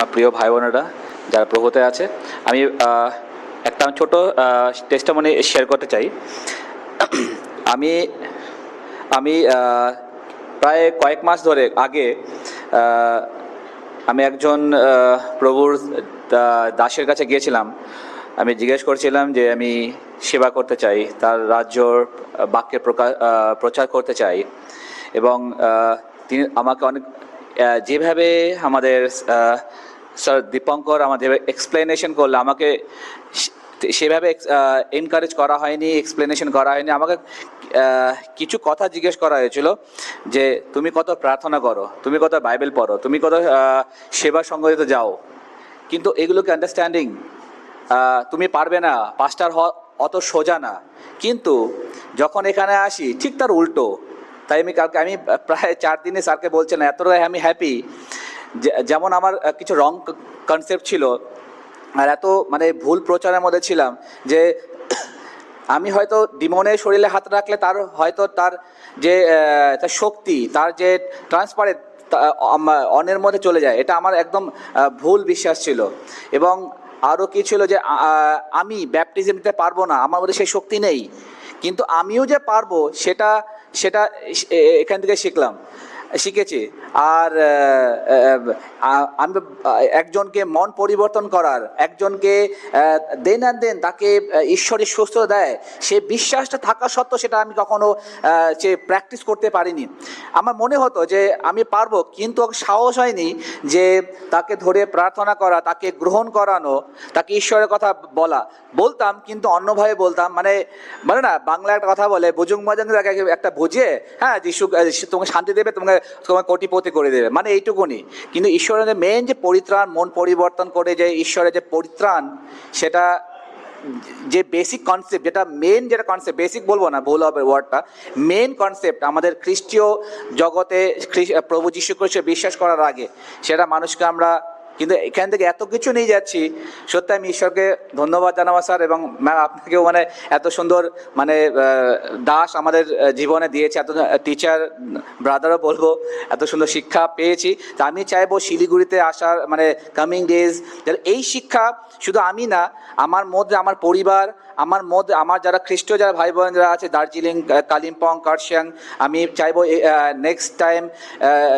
আমার প্রিয় ভাই বোনেরা যারা প্রভুতে আছে, আমি একটা ছোট টেস্টামনি শেয়ার করতে চাই। আমি আমি প্রায় কয়েক মাস ধরে আগে আমি একজন প্রভুর দাসের কাছে গিয়েছিলাম। আমি জিজ্ঞেস করছিলাম যে আমি সেবা করতে চাই, তার রাজ্যর প্রকাশ প্রচার করতে চাই। এবং তিনি আমাকে অনেক যেভাবে আমাদের স্যার দীপঙ্কর আমাদের এক্সপ্লেনেশন করল, আমাকে সেভাবে এনকারেজ করা হয়নি এক্সপ্লেনেশন করা হয়নি। আমাকে কিছু কথা জিজ্ঞেস করা হয়েছিল যে, তুমি কত প্রার্থনা করো? তুমি কত বাইবেল পড়ো? তুমি কত সেবা সংগঠিত যাও? কিন্তু এগুলোকে আন্ডারস্ট্যান্ডিং তুমি পারবে না পাস্টার অত সোজা না। কিন্তু যখন এখানে আসি, ঠিক তার উল্টো। তাই আমি কালকে আমি প্রায় চার দিনে স্যারকে বলছিলাম এতটাই আমি হ্যাপি যেমন আমার কিছু রং কনসেপ্ট ছিল, আর এত মানে ভুল প্রচারের মধ্যে ছিলাম যে আমি হয়তো ডিমনের শরীরে হাত রাখলে তার হয়তো তার যে তার শক্তি, তার যে ট্রান্সপারেন্ট অনের মধ্যে চলে যায়। এটা আমার একদম ভুল বিশ্বাস ছিল। এবং আরও কি ছিল যে আমি ব্যাপটিজম দিতে পারব না, আমার মধ্যে সেই শক্তি নেই। কিন্তু আমিও যে পারব, সেটা সেটা এখান থেকে শিখলাম। শিখেছি। আর আমি একজনকে মন পরিবর্তন করার, একজনকে দেন আর দেন তাকে ঈশ্বরের সুস্থ দেয়, সে বিশ্বাসটা থাকা সত্ত্বেও সেটা আমি কখনো সে প্র্যাকটিস করতে পারিনি। আমার মনে হতো যে আমি পারব, কিন্তু সাহস হয়নি যে তাকে ধরে প্রার্থনা করা, তাকে গ্রহণ করানো, তাকে ঈশ্বরের কথা বলা। বলতাম, কিন্তু অন্যভাবে বলতাম। মানে মানে না বাংলা একটা কথা বলে, বুজুং মজাং একটা বুঝিয়ে হ্যাঁ যিশু তোমাকে শান্তি দেবে, তোমাকে তোমাকে কোটিপতি করে দেবে। মানে এইটুকুনি। কিন্তু ঈশ্বরের যে মেন যে পরিত্রাণ, মন পরিবর্তন করে যে ঈশ্বরের যে পরিত্রাণ, সেটা যে বেসিক কনসেপ্ট যেটা মেন যেটা কনসেপ্ট বেসিক বলব না, ভুল হবে ওয়ার্ডটা মেন কনসেপ্ট আমাদের খ্রিস্টীয় জগতে প্রভু যীশু বিশ্বাস করার আগে, সেটা মানুষকে আমরা কিন্তু এখান থেকে এত কিছু নিয়ে যাচ্ছি। সত্যি আমি ঈশ্বরকে ধন্যবাদ জানাব স্যার এবং ম্যাম আপনাকেও মানে এত সুন্দর মানে দাস আমাদের জীবনে দিয়েছে। এত টিচার ব্রাদারও বলব, এত সুন্দর শিক্ষা পেয়েছি। তা আমি চাইব শিলিগুড়িতে আসার মানে কামিং ডেজ এই শিক্ষা শুধু আমি না, আমার মধ্যে, আমার পরিবার আমার মধ্যে আমার যারা খ্রিস্টীয়, যারা ভাই বোন যারা আছে, দার্জিলিং কালিম্পং, কার্শিয়াং, আমি চাইব next time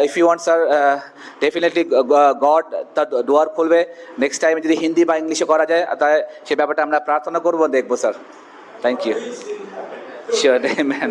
if you want sir definitely God তার দুয়ার খুলবে। নেক্সট টাইম যদি হিন্দি বা ইংলিশে করা যায় তাই সে ব্যাপারটা আমরা প্রার্থনা করব, দেখব sir thank you sure man